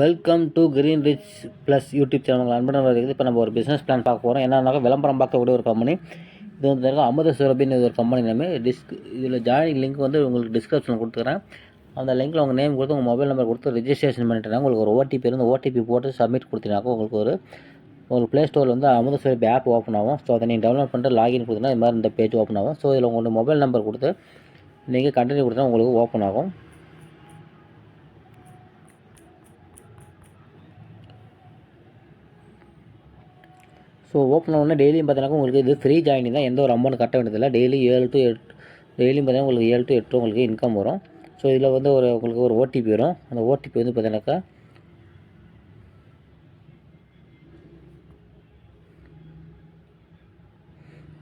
Welcome to green rich plus YouTube channel அன்புடன் இருக்குது இப்போ நம்ம ஒரு பிஸ்னஸ் பிளான் பார்க்க போகிறோம் என்னன்னாக்கா விளம்பரம் பார்க்கக்கூடிய ஒரு கம்பெனி இது வந்து அமிர்த சுரபின்னு ஒரு கம்பெனி நேம் டிஸ்க் இதில் ஜாயின் லிங்க் வந்து உங்களுக்கு டிஸ்கிரிப்ஷனில் கொடுத்துக்கிறேன் அந்த லிங்க்கில் உங்கள் நேம் கொடுத்து உங்கள் மொபைல் நம்பர் கொடுத்து ரிஜிஸ்ட்ரேஷன் பண்ணிட்டேன்னா உங்களுக்கு ஒரு ஓடிபி இருந்து ஓடிபி போட்டு சப்மிட் கொடுத்தீங்கனாக்கா உங்களுக்கு ஒரு ஒரு ப்ளே ஸ்டோரில் வந்து அமுத சுரபி ஆப் ஓப்பன் ஆகும். ஸோ அதை நீங்கள் டவுன்லோட் பண்ணிட்டு லாகின் கொடுத்தீங்கன்னா இது மாதிரி இந்த பேஜ் ஓப்பன் ஆகும். ஸோ இதில் உங்களோட மொபைல் நம்பர் கொடுத்து நீங்கள் கண்டினியூ கொடுத்தா உங்களுக்கு ஓப்பன் ஆகும். ஸோ ஓப்பன் உடனே டெய்லியும் பார்த்தீங்கன்னா உங்களுக்கு இது ஃப்ரீ ஜாயினிங் தான். எந்த ஒரு அமௌண்ட் கட்ட வேண்டியதில்லை. டெய்லி ஏழு டு எட் டெய்லியும் பார்த்தீங்கன்னா உங்களுக்கு ஏழு டு எட்டு உங்களுக்கு இன்கம் வரும். ஸோ இதில் வந்து ஒரு உங்களுக்கு ஒரு ஓடிபி வரும். அந்த ஓடிபி வந்து பார்த்தீங்கன்னாக்கா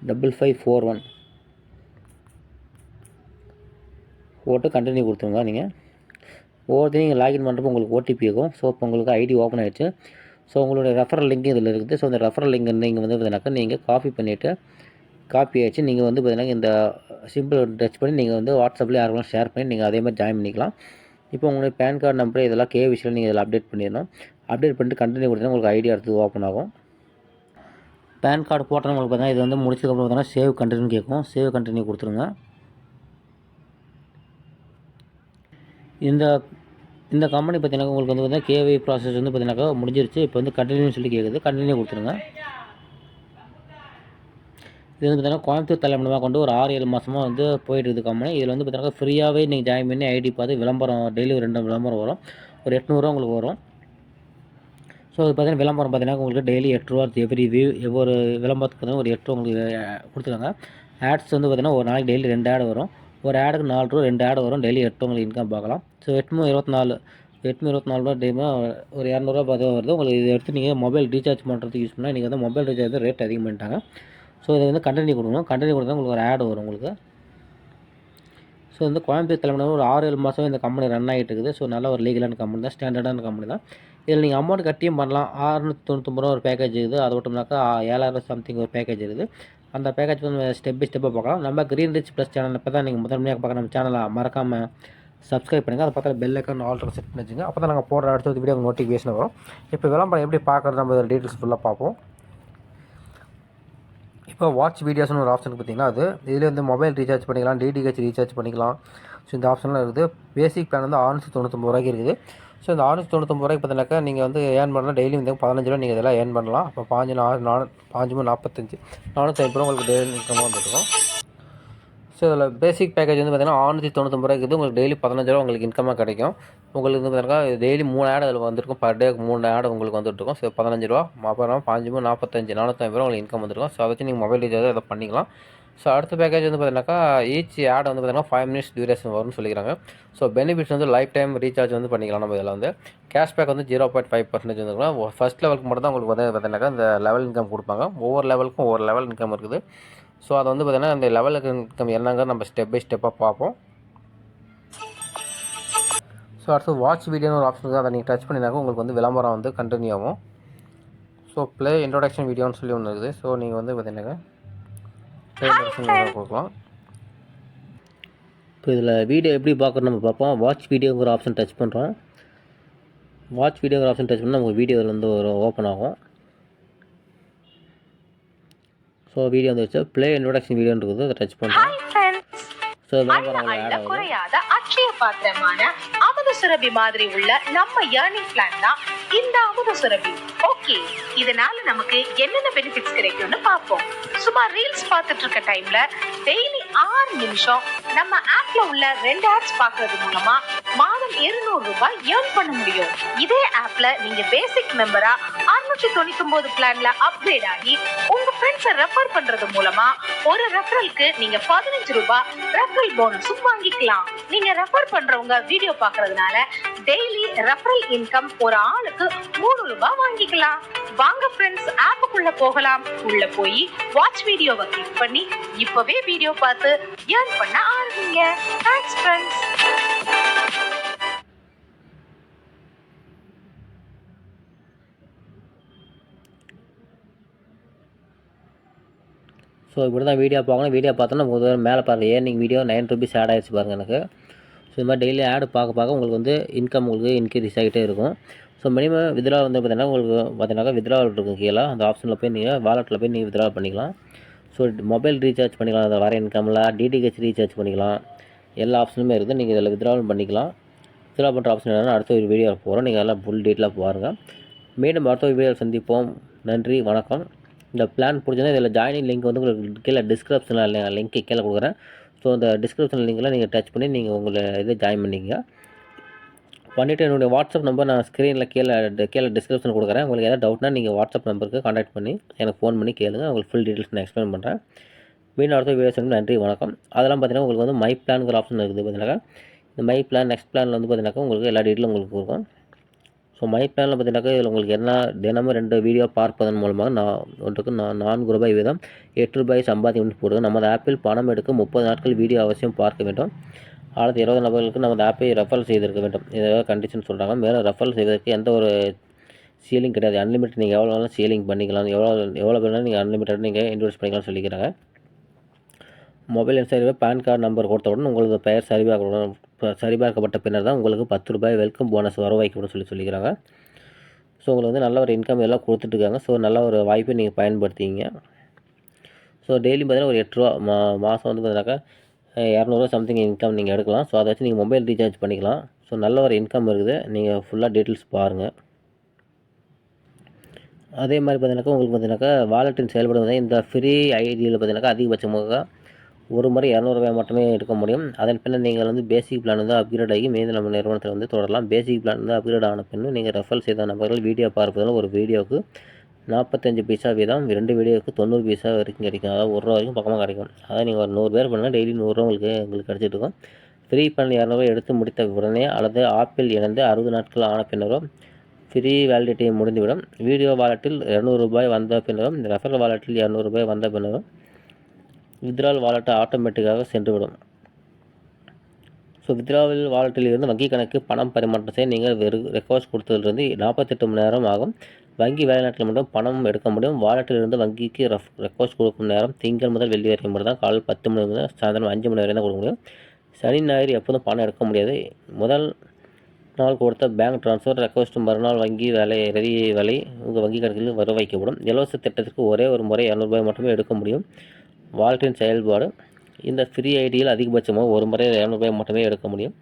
டபுள் ஃபைவ் ஃபோர் ஒன் போட்டு கண்டினியூ கொடுத்துருங்க. நீங்கள் ஒவ்வொருத்தையும் நீங்கள் லாகின் பண்ணுறப்போ உங்களுக்கு ஓடிபி இருக்கும். ஸோ இப்போ உங்களுக்கு ஐடி ஓப்பன் ஆகிடுச்சு ஸோ உங்களுடைய ரெஃபரல் லிங்க் இதில் இருக்குது. ஸோ அந்த ரெஃபரல் லிங்க் நீங்கள் வந்து பார்த்தீங்கன்னாக்கா நீங்கள் காப்பி பண்ணிவிட்டு காப்பி ஆகிடுச்சு நீங்கள் வந்து பார்த்தீங்கன்னா இந்த சிம்பிள் டச் பண்ணி நீங்கள் வந்து வாட்ஸ்அப்பில் யாருக்கும் ஷேர் பண்ணி நீங்கள் அதே மாதிரி ஜாயின் பண்ணிக்கலாம். இப்போ உங்களுடைய பேன் கார்டு நம்பர் இதெல்லாம் கேவிசியில் நீங்கள் இதில் அப்டேட் பண்ணிடணும். அப்டேட் பண்ணிட்டு கண்டினியூ கொடுத்தா உங்களுக்கு ஐடியா அடுத்து ஓப்பன் ஆகும். பேன் கார்டு போட்டோன்னு உங்களுக்கு பார்த்தீங்கன்னா இது வந்து முடிச்சதுக்கப்புறம் பார்த்தீங்கன்னா சேவ் கண்டினியூ கேட்கும். சேவ் கண்டினியூ கொடுத்துருங்க. இந்த இந்த கம்பெனி பார்த்தீங்கன்னா உங்களுக்கு வந்து பார்த்தீங்கன்னா கேவை ப்ராசஸ் வந்து பார்த்தீங்கன்னாக்கா முடிஞ்சிருச்சு. இப்போ வந்து கண்டினியூ சொல்லி கேட்குது கண்டினியூ கொடுத்துருங்க. இது வந்து பார்த்தீங்கன்னா கோயம்புத்தூர் தலைமையாக கொண்டு ஒரு ஆறு ஏழு மாதமாக வந்து போயிட்டுருக்குது கம்பெனி இதில் வந்து பார்த்தீங்கன்னா ஃப்ரீயாகவே நீங்கள் ஜாயின் பண்ணி ஐடி பார்த்து விளம்பரம் டெய்லி ஒரு ரெண்டு விளம்பரம் வரும். ஒரு எட்நூறுவா உங்களுக்கு வரும். ஸோ அது பார்த்தீங்கன்னா விளம்பரம் பார்த்தீங்கன்னா உங்களுக்கு டெய்லி எட்ரூவா எவ்ரி வியூ ஒவ்வொரு விளம்பரத்துக்கு பார்த்தீங்கன்னா ஒரு எட்டு ரூபா உங்களுக்கு அஹ், கொடுத்துருக்காங்க. ஆட்ஸ் வந்து பார்த்தீங்கன்னா ஒரு நாளைக்கு டெய்லி ரெண்டு ஆடு வரும். ஒரு ஆடுக்கு நாலு ரூபா ரெண்டு ஆடு வரும். டெய்லி எட்டு உங்களுக்கு இன்கம் பார்க்கலாம். ஸோ எட்நூறு இருபத்தி நாலு எட்நூ இருபத்தி நாலு ரூபா டெய்லியும் ஒரு இரநூறுவா பார்த்து வருது. உங்களுக்கு இதை எடுத்து நீங்கள் மொபைல் ரீசார்ஜ் பண்ணுறதுக்கு யூஸ் பண்ணால் நீங்கள் வந்து மொபைல் ரீசார்ஜ் வந்து ரேட் அதிகம் பண்ணிட்டாங்க. ஸோ இதை வந்து கண்டினியூ கொடுக்கணும். கண்டினியூ கொடுத்தா உங்களுக்கு ஒரு ஆடு வரும் உங்களுக்கு. ஸோ வந்து கோயம்புத்தூர் தலைமை ஒரு ஆறு ஏழு மாதம் இந்த கம்பெனி ரன் ஆகிட்டு இருக்குது. ஸோ நல்ல ஒரு லீகலான கம்பெனி தான் ஸ்டாண்டர்டான கம்பெனி தான். இதில் நீங்கள் அமௌண்ட் கட்டியும் பண்ணலாம். ஆறுநூற்றி தொண்ணூத்தொம்பது ரூபா ஒரு பேக்கேஜ் இருக்குது. அது மட்டும்னாக்கா ஏழாயிரம் சம்திங் ஒரு பேக்கேஜ் இருக்குது. அந்த பேக்கேஜ் வந்து ஸ்டெப் பை ஸ்டெப்பாக பார்க்கலாம். நம்ம க்ரீன் ரிச் ப்ளஸ் சேனல் இப்போ தான் நீங்கள் முதன்மையாக பார்க்க நம்ம சேனலை மறக்காமல் சப்ஸ்கிரைப் பண்ணுங்கள் அதை பக்கத்தில் பெல் ஐக்கான் ஆல்ரெடி செட் பண்ணி வச்சுங்க. அப்போ தான் நாங்கள் போடுற அடுத்த வீடியோ நோட்டிஃபிகேஷன் வரும். இப்போ விளம்பரம் எப்படி பார்க்குறது நம்ம டீட்டெயில்ஸ் ஃபுல்லாக பார்ப்போம். இப்போ வாட்ச் வீடியோஸ்னு ஒரு ஆப்ஷன் பார்த்தீங்கன்னா அது? இதில் வந்து மொபைல் ரீசார்ஜ் பண்ணிக்கலாம் டிடிஹெச் ரீசார்ஜ் பண்ணிக்கலாம். ஸோ இந்த ஆப்ஷன்லாம் இருக்குது. பேசிக் பிளான் வந்து ஆறுநூற்றி தொண்ணூற்றொம்பது ரூபாய்க்கு இருக்குது. ஸோ இந்த ஆறுநூற்றி தொண்ணூத்தொம்பது ரூபாய்க்கு பார்த்தீங்கன்னாக்கா நீங்கள் வந்து ஏர்ன் பண்ணலாம். டெய்லி வந்து பதினஞ்சு ரூபா நீங்கள் இதெல்லாம் ஏர்ன் பண்ணலாம். அப்போ பாஞ்சு நாலு நாலு பாஞ்சு மூணு நாற்பத்தஞ்சு நானூற்றி ஐம்பது ரூபா உங்களுக்கு டெய்லி இன்கமாக வந்துருக்கும். ஸோ இதில் பேசிக் பேக்கேஜ் வந்து பார்த்தீங்கன்னா ஆறுநூற்றி தொண்ணூத்தொம்பது ரூபாய்க்கு இருக்குது உங்களுக்கு டெய்லி பதினஞ்சு ரூபா உங்களுக்கு இன்கமாக கிடைக்கும். உங்களுக்கு வந்து பார்த்தீங்கன்னா டெய்லி மூணு ஆடு அதில் வந்திருக்கும். பர் டேக்கு மூணு ஆடு உங்களுக்கு வந்துட்டுருக்கும் ஸோ பதினஞ்சு ரூபா அப்புறம் பாஞ்சு மூணு நாற்பத்தஞ்சு நானூற்றி ரூபா உங்களுக்கு இன்கம் வந்துருக்கும். ஸோ அதை வச்சு நீங்கள் மொபைல் ரீசார்ஜ் அதை பண்ணிக்கலாம். ஸோ அடுத்த பேக்கேஜ் வந்து பார்த்தீங்கன்னாக்கா ஈச் ஆட் வந்து பார்த்தீங்கன்னா ஃபைவ் மினிட்ஸ் டியூரேஷன் வரும்னு சொல்லிக்கிறாங்க. ஸோ பெனிஃபிட்ஸ் வந்து லைஃப் டைம் ரீசார்ஜ் வந்து பண்ணிக்கலாம் நம்ம இதில் வந்து. கேஷ்பேக் வந்து ஜீரோ பாயிண்ட் ஃபைவ் பர்சன்டேஜ் வந்துருக்கலாம் ஃபஸ்ட் லெவலுக்கு மட்டும் தான் உங்களுக்கு வந்து பார்த்தீங்கன்னாக்கா இந்த லெவல் இன்கம் கொடுப்பாங்க. ஒவ்வொரு லெவலுக்கும் ஒவ்வொரு லெவல் இன்கம் இருக்குது. ஸோ அதை வந்து பார்த்தீங்கன்னா இந்த லெவலுக்கு இன்கம் என்னங்க நம்ம ஸ்டெப் பை ஸ்டெப்பாக பார்ப்போம். ஸோ அடுத்து வாட்ச் வீடியோன்னு ஒரு ஆப்ஷன் இருக்குது. அதை நீங்கள் டச் பண்ணினாக்க உங்களுக்கு வந்து விளம்பரம் வந்து கண்டினியூ ஆகும். ஸோ ப்ளே இன்ட்ரோடக்ஷன் வீடியோன்னு சொல்லி ஒன்று இருக்குது. ஸோ நீங்கள் வந்து பார்த்தீங்கன்னாக்கா கொடுக்கலாம் இப்போ இதில் வீடியோ எப்படி பார்க்குறது நம்ம பார்ப்போம். வாட்ச் வீடியோங்கிற ஆப்ஷன் டச் பண்ணுறோம் வாட்ச் வீடியோங்கிற ஆப்ஷன் டச் பண்ணால் நமக்கு வீடியோ இதில் வந்து ஒரு ஓப்பன் ஆகும். ஸோ வீடியோ வந்துருச்சு ப்ளே இன்ட்ரோடக்ஷன் வீடியோன்னு இருக்குது. அதை டச் பண்ணுறோம் ஸோ குறையாத அட்சய பாத்திரமான அமுத சுரபி மாதிரி உள்ள நம்ம ஏர்னிங் பிளான் தான் இந்த அமுத சுரபி. ஓகே இதனால நமக்கு என்னென்ன பெனிஃபிட்ஸ் கிடைக்கும்னு பார்ப்போம். சும்மா ரீல்ஸ் பார்த்துட்டு இருக்க டைம்ல டெய்லி ஆறு நிமிஷம் நம்ம ஆப்ல உள்ள ரெண்டு ஆட்ஸ் பார்க்கிறது மூலமா இருநூறு ரூபாய் ஏர்ன் பண்ண முடியும். இதே ஆப்ல நீங்க பேசிக் மெம்பரா அறுநூற்றி தொண்ணூத்தி ஒன்பது பிளான்ல அப்கிரேட் ஆகி உங்க ஃப்ரெண்ட்ஸை ரெஃபர் பண்றது மூலமா ஒரு ரெஃபரலுக்கு நீங்க பதினஞ்சு ரூபாய் ரெஃபரல் போனஸும் வாங்கிக்கலாம். நீங்க ரெஃபர் பண்றவங்க வீடியோ பார்க்கறதுனால டெய்லி ரெஃபரல் இன்கம் ஒரு ஆளுக்கு மூணு ரூபாய் வாங்கிக்கலாம். வாங்க ஃப்ரெண்ட்ஸ் ஆப்புக்குள்ள போகலாம். உள்ள போய் வாட்ச் வீடியோவை கிளிக் பண்ணி இப்பவே வீடியோ பார்த்து ஏர்ன் பண்ண ஆரம்பிங்க. தேங்க்ஸ் ஃப்ரெண்ட்ஸ் ஸோ இப்படி தான் வீடியோ பார்க்கணும் வீடியோ பார்த்தோன்னா முதல்ல மேலே பாருங்கள் earning video nine rupees add ஆகிடுச்சு பாருங்கள் எனக்கு. ஸோ இது மாதிரி டெய்லி ஆடு பார்க்க பார்க்க உங்களுக்கு வந்து இன்கம் உங்களுக்கு இன்க்ரீஸ் ஆகிட்டே இருக்கும். ஸோ மினிமம் வித்ரா வந்து பார்த்தீங்கன்னா உங்களுக்கு பார்த்தீங்கன்னா வித்ராவல் இருக்கும் கீழே. அந்த ஆப்ஷனில் போய் நீங்கள் வாலெட்டில் போய் நீங்கள் வித்ரா பண்ணிக்கலாம். ஸோ மொபைல் ரீசார்ஜ் பண்ணிக்கலாம். அதை வர இன்கமில் டிடிஹெச் ரீசார்ஜ் பண்ணிக்கலாம். எல்லா ஆப்ஷனுமே இருக்குது நீங்கள் இதில் வித்ராவல் பண்ணிக்கலாம். வித்ரா பண்ணுற ஆப்ஷன் என்னென்னா அடுத்த ஒரு வீடியோ போகிறோம் நீங்கள் எல்லாம் ஃபுல் டீட்டெயிலாக பாருங்கள் மீண்டும் அடுத்த ஒரு வீடியோவில் சந்திப்போம். நன்றி வணக்கம். இந்த பிளான் பிடிச்சதுனா இதில் ஜாயினிங் லிங்க் வந்து உங்களுக்கு கீழே டிஸ்கிரிப்ஷனில் லிங்க் கீழே கொடுக்குறேன். ஸோ அந்த டிஸ்கிரிப்ஷன் லிங்கில் நீங்கள் டச் பண்ணி நீங்கள் உங்களை இதை ஜாயின் பண்ணிக்கங்க. பண்ணிவிட்டு என்னுடைய வாட்ஸ்அப் நம்பர் நான் ஸ்க்ரீனில் கீழே கீழே டிஸ்கிரிப்ஷன் கொடுக்குறேன். உங்களுக்கு எதாவது டவுட்னா நீங்கள் வாட்ஸ்அப் நம்பருக்கு காண்டாக்ட் பண்ணி எனக்கு ஃபோன் பண்ணி கேளுங்க. உங்களுக்கு ஃபுல் டீட்டெயில்ஸ் நான் எக்ஸ்பிளைன் பண்ணுறேன் மீண்டும் அடுத்த வீடியோ நன்றி வணக்கம். அதெல்லாம் பார்த்தீங்கன்னா உங்களுக்கு வந்து மை பிளான்ங்கிற ஆப்ஷன் இருக்குது பார்த்தீங்கன்னா இந்த மை பிளான் நெக்ஸ்ட் பிளானில் வந்து பார்த்தீங்கன்னா உங்களுக்கு எல்லா டீட்டெயிலும் உங்களுக்கு இருக்கும் ஸோ மை பிளானில் பார்த்தீங்கன்னாக்கா இதில் உங்களுக்கு என்ன தினமும் ரெண்டு வீடியோ பார்ப்பதன் மூலமாக நான் ஒன்றுக்கு நான் நான்கு ரூபாய் வீதம் எட்டு ரூபாய் சம்பாதிக்கும் போடுங்க நமது ஆப்பில் பணம் எடுக்க முப்பது நாட்கள் வீடியோ அவசியம் பார்க்க வேண்டும். அடுத்த இருபது நபர்களுக்கு நமது ஆப்பை ரெஃபர் செய்திருக்க வேண்டும். இதை கண்டிஷன் சொல்கிறாங்க மேலும் ரெஃபர் செய்வதற்கு எந்த ஒரு சீலிங் கிடையாது. அன்லிமிட் நீங்கள் எவ்வளோ வேணாலும் சீலிங் பண்ணிக்கலாம். எவ்வளோ எவ்வளோ வேணாலும் நீங்கள் அன்லிமிட்டட் நீங்கள் இன்வெஸ்ட் பண்ணிக்கலாம் சொல்லிக்கிறாங்க. மொபைல் எண் பேன் கார்டு நம்பர் கொடுத்தவுடன் உங்களது பெயர் சரிவாக சரிபார்க்கப்பட்ட பின்னர் தான் உங்களுக்கு பத்து ரூபாய் வெல்கம் போனஸ் வர வைக்கப்படும் சொல்லி சொல்லிக்கிறாங்க. ஸோ உங்களுக்கு வந்து நல்ல ஒரு இன்கம் எல்லாம் கொடுத்துட்ருக்காங்க ஸோ நல்ல ஒரு வாய்ப்பை நீங்கள் பயன்படுத்திங்க ஸோ டெய்லி பார்த்தீங்கன்னா ஒரு எட்ரூவா மா மாதம் வந்து பார்த்தீங்கன்னாக்கா இரநூறுவா சம்திங் இன்கம் நீங்கள் எடுக்கலாம். ஸோ அதை வச்சு நீங்கள் மொபைல் ரீசார்ஜ் பண்ணிக்கலாம். ஸோ நல்ல ஒரு இன்கம் இருக்குது. நீங்கள் ஃபுல்லாக டீட்டெயில்ஸ் பாருங்கள் அதே மாதிரி பார்த்தீங்கன்னாக்கா உங்களுக்கு பார்த்தீங்கன்னாக்கா வாலெட்டின் செயல்படுவது இந்த ஃப்ரீ ஐடியில் பார்த்தீங்கன்னாக்கா அதிகபட்சமாக ஒரு முறை இரநூறுபாய் மட்டுமே எடுக்க முடியும். அதன் பின்னர் நீங்கள் வந்து பேசிக் பிளான் வந்து அப்கிரேட் ஆகி மீது நம்ம நிறுவனத்தில் வந்து தொடரலாம். பேசிக் பிளான் வந்து அப்கிரேட் ஆன பின்னும் நீங்கள் ரெஃபர் செய்த நபர்கள் வீடியோ பார்ப்பதால் ஒரு வீடியோவுக்கு நாற்பத்தஞ்சு பைசா வீதம் ரெண்டு வீடியோவுக்கு தொண்ணூறு பைசா வரைக்கும் கிடைக்கும். அதாவது ஒரு ரூபா வரைக்கும் பக்கமாக கிடைக்கும். அதாவது நீங்கள் ஒரு நூறு பேர் பண்ணால் டெய்லி நூறுரூவா உங்களுக்கு உங்களுக்கு கிடச்சிட்டு இருக்கும். ஃப்ரீ பண்ண இரநூறுவா எடுத்து முடித்த உடனே அல்லது ஆப்பிள் இணைந்து அறுபது நாட்கள் ஆன பின்னரோ ஃப்ரீ வேலிடிட்டி முடிந்துவிடும். வீடியோ வாலெட்டில் இரநூறு ரூபாய் வந்த பின்னரும் ரெஃபரல் வாலெட்டில் இரநூறுபாய் வந்த பின்னரும் வித்ரால் வாலெட்டை ஆட்டோமேட்டிக்காக சென்றுவிடும். ஸோ வித்ராவில் வாலெட்டில் இருந்து வங்கி கணக்கு பணம் பரிமாற்றம் செய்ய நீங்கள் வெறு ரெக்வஸ்ட் கொடுத்ததுலேருந்து நாற்பத்தெட்டு மணி நேரம் ஆகும். வங்கி வேலை நாட்டில் மட்டும் பணம் எடுக்க முடியும். வாலெட்டில் இருந்து வங்கிக்கு ரெஃப் ரெக்வஸ்ட் கொடுக்கும் நேரம் திங்கள் முதல் வெள்ளி வரைக்கும் மட்டும் தான் காலை பத்து மணி முதல் சாயந்தரம் அஞ்சு மணி வரைக்கும் தான் கொடுக்க முடியும். சனி ஞாயிறு எப்போதும் பணம் எடுக்க முடியாது. முதல் நாள் கொடுத்த பேங்க் ட்ரான்ஸ்ஃபர் ரெக்வஸ்ட் மறுநாள் வங்கி வேலை இறுதி வேலை உங்கள் வங்கி கணக்கில் வர வைக்கப்படும் இலவச திட்டத்திற்கு ஒரே ஒரு முறை இரநூறுபாய் மட்டுமே எடுக்க முடியும். வாலெட்டின் செயல்பாடு இந்த ஃப்ரீ ஐடியில் அதிகபட்சமாக ஒரு முறை இரநூறுபாய் மட்டுமே எடுக்க முடியும்.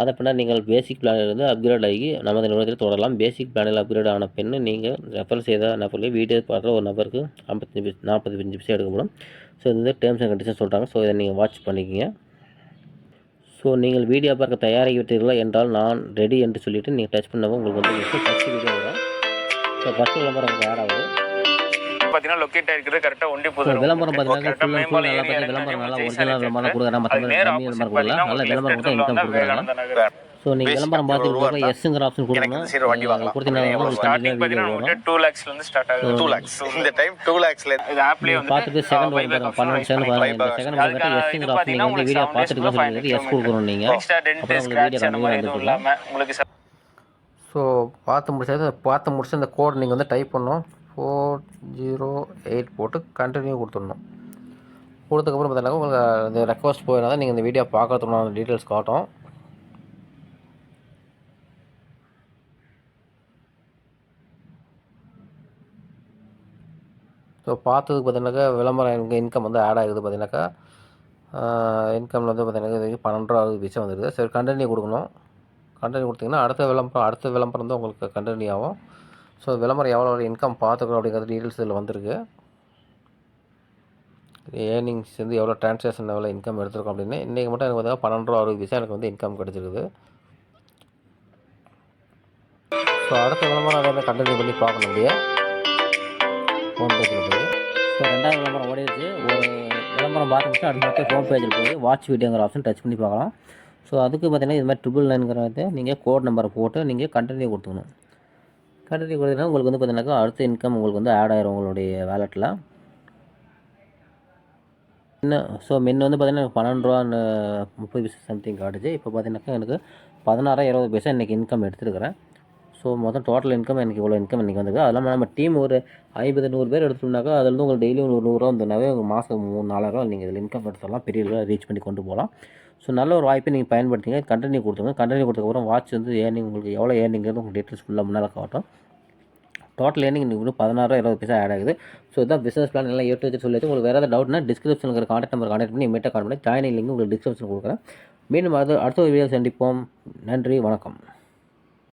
அதை பின்னர் நீங்கள் பேசிக் பிளானிலிருந்து அப்கிரேட் ஆகி நமது நிறுவனத்தில் தொடரலாம். பேசிக் பிளானில் அப்கிரேட் ஆன பெண்ணு நீங்கள் ரெஃபர் செய்த நபர்கள் வீடியோ பார்க்குற ஒரு நபருக்கு ஐம்பத்தஞ்சு பைசா நாற்பத்தஞ்சு பைசா எடுக்கப்படும் ஸோ இது வந்து டேர்ம்ஸ் அண்ட் கண்டிஷன் சொல்கிறாங்க ஸோ இதை நீங்கள் வாட்ச் பண்ணிக்கிங்க. ஸோ நீங்கள் வீடியோ பார்க்க தயாராகிவிட்டீர்களா என்றால் நான் ரெடி என்று சொல்லிவிட்டு நீங்கள் டச் பண்ணவும் உங்களுக்கு வந்து ஃபஸ்ட் வீடியோ வரும். ஸோ ஃபஸ்ட்டு விளம்பரம் உங்களுக்கு ஆட் ஆகுது பாத்தீங்கன்னா லொக்கேட் ஆயிருக்கிறது கரெக்டா ஒண்டி ஸோ புதூர் விளம்பரம் ஃபுல் மேம்பாலம் நல்லா ஏரியா பார்த்து விளம்பரம் நல்லா ஒரிஜினல் விளம்பரம் மற்ற விளம்பரம் பாத்தீங்கன்னா நல்ல கொடுத்தா இன்கம் ஸோ நீங்கள் விளம்பரம் ஒரு பார்த்து ரூபா கொடுக்க எஸ்ஸுங்கிற ஆப்ஷன் சைடு வண்டி வாங்கலாம். கொடுத்தீங்கன்னா பாத்தீங்கன்னா டூ லேக்ஸ்ல இருந்து ஸ்டார்ட் ஆகுது. டூ லேக்ஸ் இந்த டைம் டூ லேக்ஸ்ல இது ஆப்லயே வந்து பார்த்துட்டு செகண்ட் பாருங்க பன்னெண்டு செகண்ட் பாருங்க. செகண்ட் எஸ்ஸுங்கிற இது ஆப்ஷன் நீங்கள் வந்து பாத்தீங்கன்னா வீடியோ பார்த்துட்டு சொல்லிட்டு எஸ் கொடுக்கணும் நீங்கள் அப்புறம் உங்களுக்கு ஸ்கிராட்ச் வீடியோ அந்த உங்களுக்கு ஸோ பார்த்து முடிச்சது பார்த்து முடிச்சு இந்த கோட் நீங்கள் வந்து டைப் பண்ணணும் ஃபோர் ஜீரோ எயிட் போட்டு கண்டினியூ கொடுத்துடணும். கொடுத்ததுக்கப்புறம் பார்த்தீங்கன்னா உங்களுக்கு இந்த ரெக்வஸ்ட் போயிருந்தால் தான் நீங்கள் இந்த வீடியோ பார்க்கறதுக்கான டீட்டெயில்ஸ் காட்டும். ஸோ பார்த்ததுக்கு பார்த்தீங்கன்னாக்கா விளம்பரம் எனக்கு இன்கம் வந்து ஆட் ஆகுது பார்த்தீங்கன்னாக்கா. இன்கமில் வந்து பார்த்தீங்கன்னா பன்னெண்டு ரூபா அறுபது பைசா சரி கண்டினியூ கொடுக்கணும். கண்டினியூ கொடுத்தீங்கன்னா அடுத்த விளம்பரம் அடுத்த விளம்பரம் தான் உங்களுக்கு கண்டினியூ ஆகும். ஸோ விளம்பரம் எவ்வளோ இன்கம் பார்த்துக்கணும் அப்படிங்கிறது டீட்டெயில்ஸ் இதில் வந்திருக்கு. ஏர்னிங்ஸ் வந்து எவ்வளோ ட்ரான்சாக்ஷன் எவ்வளோ இன்கம் எடுத்திருக்கோம் அப்படின்னு. இன்றைக்கி மட்டும் எனக்கு பார்த்தீங்கன்னா பன்னெண்டு ரூபா அறுபது பைசா எனக்கு வந்து இன்கம் கிடச்சிருக்குது. ஸோ அடுத்த விளம்பரம் அதே மாதிரி கண்டினியூ பண்ணி பார்க்கணும் அப்படியே. ஹோம் பேஜில் போய். ஸோ ரெண்டாவது விளம்பரம் ஓடிடுச்சு. ஒரு விளம்பரம் பார்த்து முடிச்சு அடுத்த ஹோம் பேஜில் போய் வாட்ச் வீடியோங்கிற ஆப்ஷன் டச் பண்ணி பார்க்கலாம். ஸோ அதுக்கு பார்த்தீங்கன்னா இது மாதிரி ட்ரிபிள் நைன்ங்கிறத நீங்கள் கோட் நம்பரை போட்டு நீங்கள் கண்டினியூ கொடுத்துக்கணும். கண்டினியூ கொடுத்தீங்கன்னா உங்களுக்கு வந்து பார்த்தீங்கன்னாக்கா அடுத்த இன்கம் உங்களுக்கு வந்து ஆட் ஆயிரும் உங்களுடைய வேலெட்டில் இன்னும் ஸோ முன்ன வந்து பார்த்தீங்கன்னா எனக்கு பன்னெண்டு ரூபா முப்பது பைசா சம்திங் காட்டுச்சு. இப்போ பார்த்தீங்கன்னாக்கா எனக்கு பதினாறாயிரம் இருபது பைசா இன்றைக்கி இன்கம் எடுத்துருக்கிறேன். ஸோ மொத்தம் டோட்டல் இன்கம் எனக்கு இவ்வளோ இன்கம் இன்றைக்கி வந்துருக்கு. அது இல்லாமல் நம்ம டீம் ஒரு ஐம்பது நூறு பேர் எடுத்துட்டோம்னாக்கா அதுலேருந்து உங்களுக்கு டெய்லி ஒரு நூறுரூவா வந்துனாவே உங்கள் மாதம் மூணு நாலாயிரம் நீங்கள் இதில் இன்கம் எடுத்துடலாம். பெரிய ரீச் பண்ணி கொண்டு போகலாம். ஸோ நல்ல ஒரு வாய்ப்பை நீங்கள் பயன்படுத்திங்க. கண்டினியூ கொடுத்துங்க கண்டினியூ கொடுத்தக்கப்புறம் வாட்ச் வந்து ஏர்னிங் உங்களுக்கு எவ்வளோ ஏர்னிங்கிறது உங்களுக்கு டீட்டெயில்ஸ் ஃபுல்லாக முன்னால் காட்டும். டோட்டல் ஏர்னிங் இன்னைக்கு இன்னும் பதினாறு இருபது பைசா ஆட் ஆகுது. ஸோ இதான் பிஸ்னஸ் பிளான் எல்லாம் ஏற்று வச்சு சொல்லிட்டு உங்களுக்கு வேறு ஏதாவது டவுட்னா டிஸ்கிரிப்ஷனில் இருக்கிற நம்பர் கான்டாக்ட் பண்ணி இமீடியாக கால் பண்ணி ஜாயினிங் லிங்க் உங்களுக்கு டிஸ்கிரிப்ஷன் கொடுக்குறேன். மீண்டும் அது அடுத்த ஒரு வீடியோ சந்திப்போம். நன்றி வணக்கம்.